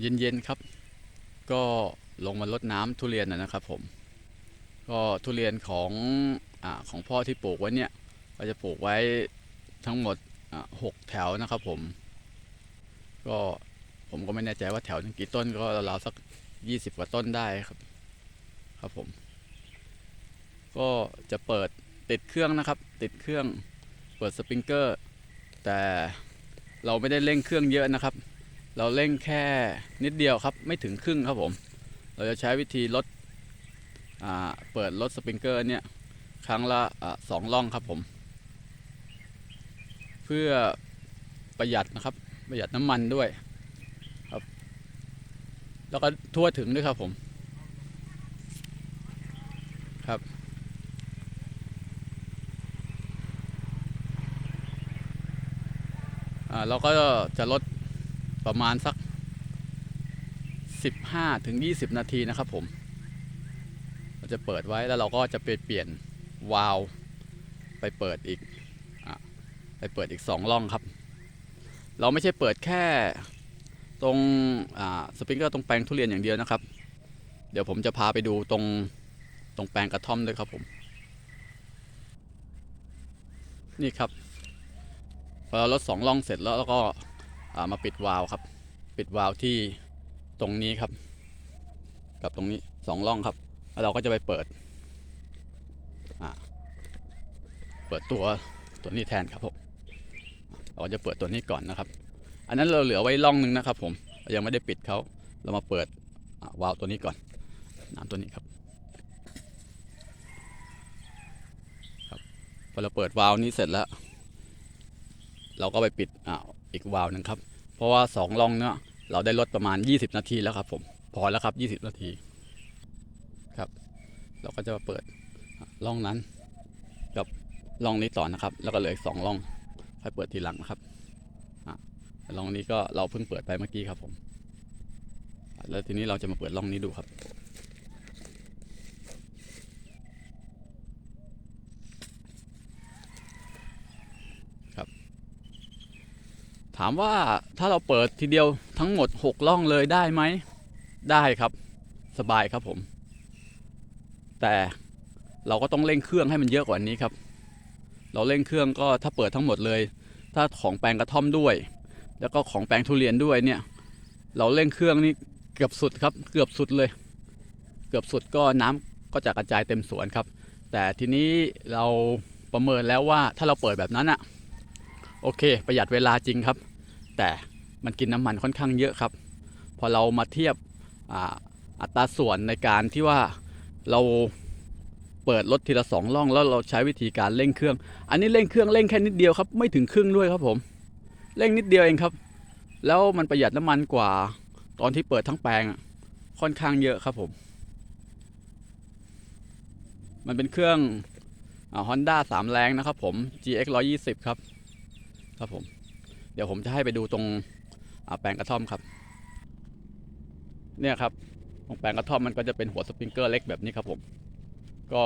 เย็นๆครับ ก็ลงมาลดน้ำทุเรียนนะครับผม ก็ทุเรียนของอของพ่อที่ปลูกไว้เนี่ยก็จะปลูกไว้ทั้งหมดหกแถวนะครับผม ก็ผมก็ไม่แน่ใจว่าแถวนึงกี่ต้นก็ราวๆสักยี่สิบกว่าต้นได้ครับ ครับผม ก็จะเปิดติดเครื่องนะครับ ติดเครื่องเปิดสปริงเกอร์ แต่เราไม่ได้เร่งเครื่องเยอะนะครับ เราเร่งแค่นิดเดียวครับไม่ถึงครึ่งครับผม เราจะใช้วิธีลดเปิดลดสปริงเกอร์เนี่ยครั้งละอาสองล่องครับผม เพื่อประหยัดนะครับ ประหยัดน้ำมันด้วยครับ แล้วก็ทั่วถึงด้วยครับผมครับเราก็จะลด ประมาณสัก 15ถึง20 นาทีนะครับผมเราจะเปิดไว้แล้วเราก็จะไปเปลี่ยนวาล์วไปเปิดอีกอไปเปิดอีก 2 ร่องครับ เราไม่ใช่เปิดแค่ตรงสปริงเกอร์ตรงแปลงทุเรียนอย่างเดียวนะครับ เดี๋ยวผมจะพาไปดูตรงตรงแปลงกระท่อมด้วยครับผม นี่ครับพอเราลดสองล่องเสร็จแล้วเราก็ มาปิดวาล์วครับ ปิดวาล์วที่ตรงนี้ครับ กับตรงนี้สองล่องครับแล้วเราก็จะไปเปิดเปิดตัวตัวนี้แทนครับผมเราจะเปิดตัวนี้ก่อนนะครับ อันนั้นเราเหลือไว้ล่องหนึงนะครับ ผมยังไม่ได้ปิดเขาเรามาเปิดวาล์วตัวนี้ก่อนน้ำตัวนี้ครับครับพอเราเปิดวาล์วนี้เสร็จแล้ว เราก็ไปปิดอ่าอีกวาล์วหนึ่งครับ เพราะว่าสองล่องเนี่ยเราได้ลดประมาณ 20 นาทีแล้วครับผมพอแล้วครับ 20 นาทีครับ เราก็จะมาเปิดล่องนั้น กับล่องนี้ต่อนะครับ แล้วก็เหลืออีกสองล่องค่อยเปิดทีหลังนะครับอ่าล่องนี้ก็เราเพิ่งเปิดไปเมื่อกี้ครับผม แล้วทีนี้เราจะมาเปิดล่องนี้ดูครับ ถามว่าถ้าเราเปิดทีเดียวทั้งหมด 6 ล่องเลยได้ไหม ได้ครับสบายครับผม แต่เราก็ต้องเร่งเครื่องให้มันเยอะกว่านี้ครับ เราเร่งเครื่องก็ถ้าเปิดทั้งหมดเลย ถ้าของแปลงกระท่อมด้วย แล้วก็ของแปลงทุเรียนด้วยเนี่ย เราเร่งเครื่องนี่เกือบสุดครับ เกือบสุดเลย เกือบสุดก็น้ำก็จะกระจายเต็มสวนครับ แต่ทีนี้เราประเมินแล้วว่าถ้าเราเปิดแบบนั้นอะ โอเค ประหยัดเวลาจริงครับ แต่มันกินน้ำมันค่อนข้างเยอะครับ พอเรามาเทียบอ,อัตราส่วนในการที่ว่าเราเปิดรถทีละสองล่องแล้วเราใช้วิธีการเร่งเครื่อง อันนี้เร่งเครื่องเร่งแค่นิดเดียวครับ ไม่ถึงครึ่งด้วยครับผม เร่งนิดเดียวเองครับ แล้วมันประหยัดน้ำมันกว่า ตอนที่เปิดทั้งแปลงค่อนข้างเยอะครับผม มันเป็นเครื่องฮอนด้าสามแรงนะครับผม GX 120 ครับ ครับผม เดี๋ยวผมจะให้ไปดูตรงแปลงกระท่อมครับ เนี่ยครับตรงแปลงกระท่อมมันก็จะเป็นหัวสปริงเกอร์เล็กแบบนี้ครับผม ก็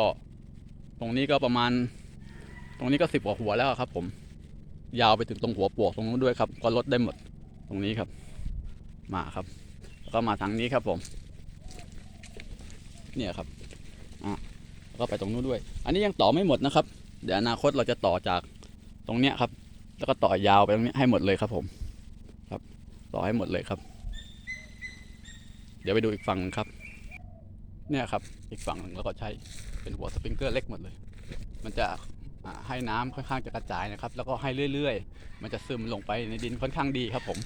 ตรงนี้ก็ประมาณ ตรงนี้ก็สิบกว่าหัวแล้วครับ ผม ยาวไปถึงตรงหัวปวกตรงนู้นด้วยครับ ก็ลดได้หมดตรงนี้ครับ มาครับก็มาทางนี้ครับผม เนี่ยครับอะก็ไปตรงนู้นด้วย อันนี้ยังต่อไม่หมดนะครับ เดี๋ยวอนาคตเราจะต่อจากตรงเนี้ยครับ แล้วก็ต่อยาวไปตรงนี้ให้หมดเลยครับผม ครับ ต่อให้หมดเลยครับ เดี๋ยวไปดูอีกฝั่งหนึ่งครับ เนี่ยครับ อีกฝั่งหนึ่งแล้วก็ใช้เป็นหัวสปริงเกอร์เล็กหมดเลย มันจะให้น้ำค่อนข้างจะกระจายนะครับ แล้วก็ให้เรื่อย ๆ มันจะซึมลงไปในดินค่อนข้างดีครับผม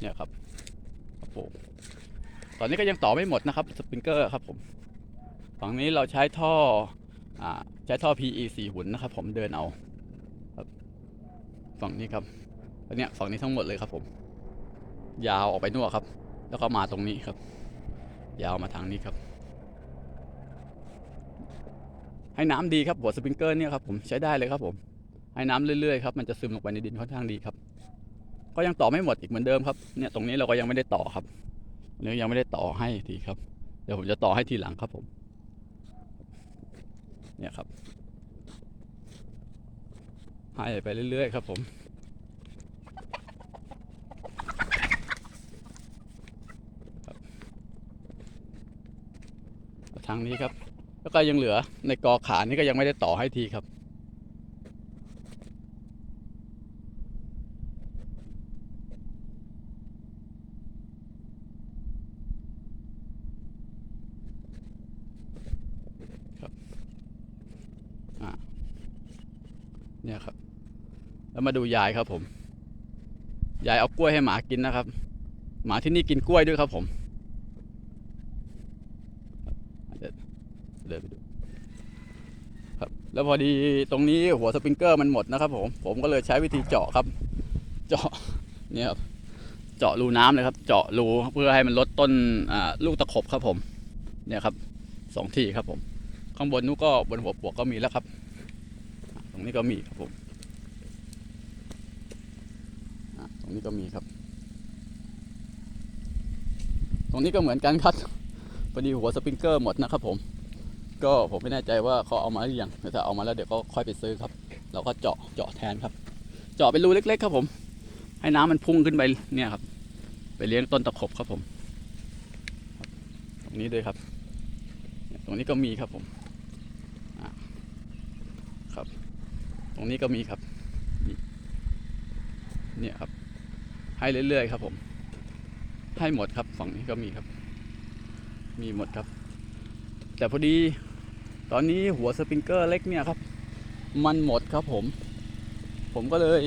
เนี่ยครับครับผมตอนนี้ก็ยังต่อไม่หมดนะครับสปริงเกอร์ครับผม ฝั่งนี้เราใช้ท่ออใช้ท่อ PE 4หุ่นนะครับ ผมเดินเอา ฝั่งนี้ครับอันเนี้ยฝั่งนี้ทั้งหมดเลยครับผม ยาวออกไปนู่นครับ แล้วก็มาตรงนี้ครับ ยาวมาทางนี้ครับ ให้น้ำดีครับหัวสปริงเกอร์เนี่ยครับผมใช้ได้เลยครับผม ให้น้ำเรื่อยๆครับมันจะซึมลงไปในดินค่อนข้างดีครับ ก็ยังต่อไม่หมดอีกเหมือนเดิมครับเนี่ยตรงนี้เราก็ยังไม่ได้ต่อครับอันนี้ยังไม่ได้ต่อให้ทีครับ เดี๋ยวผมจะต่อให้ทีหลังครับผม เนี่ยครับ หายไปเรื่อยๆครับผมทางนี้ครับ แล้วก็ยังเหลือในกอขานี่ก็ยังไม่ได้ต่อให้ทีครับครับอ่าเนี่ยครับ แล้วมาดูยายครับผม ยายเอากล้วยให้หมากินนะครับ หมาที่นี่กินกล้วยด้วยครับผมเดินไปดูครับแล้วพอดีตรงนี้หัวสปริงเกอร์มันหมดนะครับผม ผมก็เลยใช้วิธีเจาะครับ เจาะเนี่ยครับ เจาะรูน้ำเลยครับ เจาะรูเพื่อให้มันลดต้นลูกตะขบครับผม เนี่ยครับสองที่ครับผม ข้างบนนู้ก็บนหัวปลวกก็มีแล้วครับ ตรงนี้ก็มีครับผม อ่าตรงนี้ก็มีครับ ตรงนี้ก็เหมือนกันครับพอดีหัวสปริงเกอร์หมดนะครับผม ก็ผมไม่แน่ใจว่าเขาเอามาหรือยังแต่ถ้าเอามาแล้วเดี๋ยวก็ค่อยไปซื้อครับ เราก็เจาะเจาะแทนครับ เจาะเป็นรูเล็ก ๆ ครับผม ให้น้ำมันพุ่งขึ้นไปเนี่ยครับ ไปเลี้ยงต้นตะขบครับผม ตรงนี้ด้วยครับ ตรงนี้ก็มีครับผมครับ ตรงนี้ก็มีครับนี่เนี่ยครับ ให้เรื่อยๆครับผม ให้หมดครับฝั่งนี้ก็มีครับ มีหมดครับ แต่พอดี ตอนนี้หัวสปริงเกอร์เล็กเนี่ยครับ มันหมดครับผม ผมก็เลย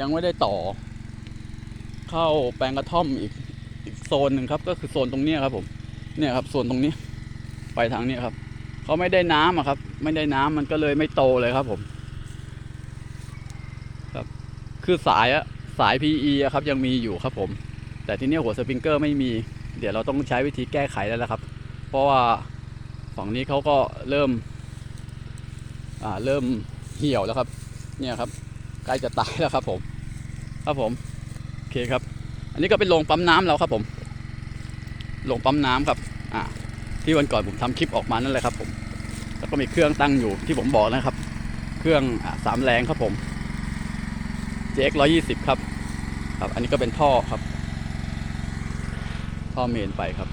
ยังไม่ได้ต่อ เข้าแปลงกระท่อมอีกอีกโซนหนึ่งครับ ก็คือโซนตรงเนี้ยครับ ผม เนี่ยครับโซนตรงนี้ ไปทางเนี้ยครับเขาไม่ได้น้ำอะครับ ไม่ได้น้ำมันก็เลยไม่โตเลยครับผม ครับ คือสายอะ สาย PE อะครับยังมีอยู่ครับผม แต่ทีเนี้หัวสปริงเกอร์ไม่มี เดี๋ยวเราต้องใช้วิธีแก้ไขแล้วละครับ เพราะว่าฝั่งนี้เขาก็เริ่มอ่าเริ่มเหี่ยวแล้วครับ เนี่ยครับใกล้จะตายแล้วครับผม ครับผมโอเคครับ อันนี้ก็เป็นโรงปั๊มน้ำเราครับผมโรงปั๊มน้ำครับอ่าที่วันก่อนผมทำคลิปออกมานั่นแหละครับผม แล้วก็มีเครื่องตั้งอยู่ที่ผมบอกนะครับ เครื่องสามแรงครับผม JX 120 ครับ ครับ อันนี้ก็เป็นท่อครับ ท่อเมนไปครับ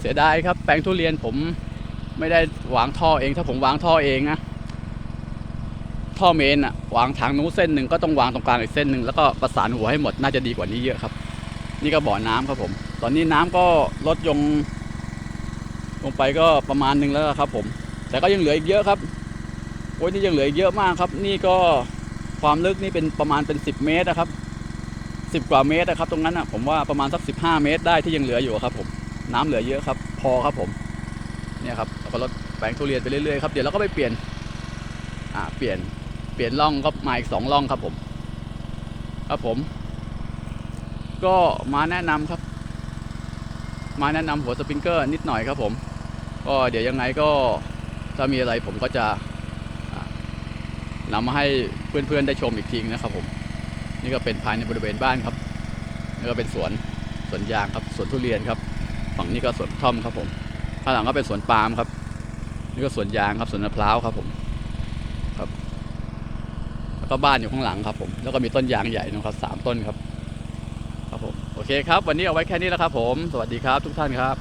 เสียดายครับ แปลงทุเรียนผมไม่ได้วางท่อเอง ถ้าผมวางท่อเองนะ ท่อเมนอะวางทางนู้นเส้นหนึ่งก็ต้องวางตรงกลางอีกเส้นหนึ่งแล้วก็ประสานหัวให้หมดน่าจะดีกว่านี้เยอะครับ นี่ก็บ่อน้ำครับผม ตอนนี้น้ำก็ลดยงลงไปก็ประมาณหนึ่งแล้วครับผม แต่ก็ยังเหลืออีกเยอะครับ โอ้ยนี่ยังเหลือเยอะมากครับ นี่ก็ความลึกนี่เป็นประมาณเป็น 10 เมตรนะครับ 10 กว่าเมตรนะครับ ตรงนั้นอะผมว่าประมาณสัก 15 เมตรได้ที่ยังเหลืออยู่ครับ ผมน้ำเหลือเยอะครับ พอครับผมเนี่ยครับเราก็ลดแปลงทุเรียนไปเรื่อยๆครับเดี๋ยวเราก็ไปเปลี่ยนอ่าเปลี่ยนเปลี่ยนร่องก็มาอีกสองร่องครับผม ครับผม ก็มาแนะนำครับ มาแนะนำหัวสปริงเกอร์นิดหน่อยครับผม ก็เดี๋ยวยังไงก็ถ้ามีอะไรผมก็จะ นำมาให้เพื่อนๆได้ชมอีกทีนะครับผม นี่ก็เป็นภายในบริเวณบ้านครับนี่ก็เป็นสวนสวนยางครับสวนทุเรียนครับ ฝั่งนี้ก็สวนท่อมครับผมข้างหลังก็เป็นสวนปาล์มครับ นี่ก็สวนยางครับสวนมะพร้าวครับผมครับ แล้วก็บ้านอยู่ข้างหลังครับผม แล้วก็มีต้นยางใหญ่นะครับสามต้นครับ ครับผมโอเคครับ วันนี้เอาไว้แค่นี้แล้วครับ ผม สวัสดีครับทุกท่านครับ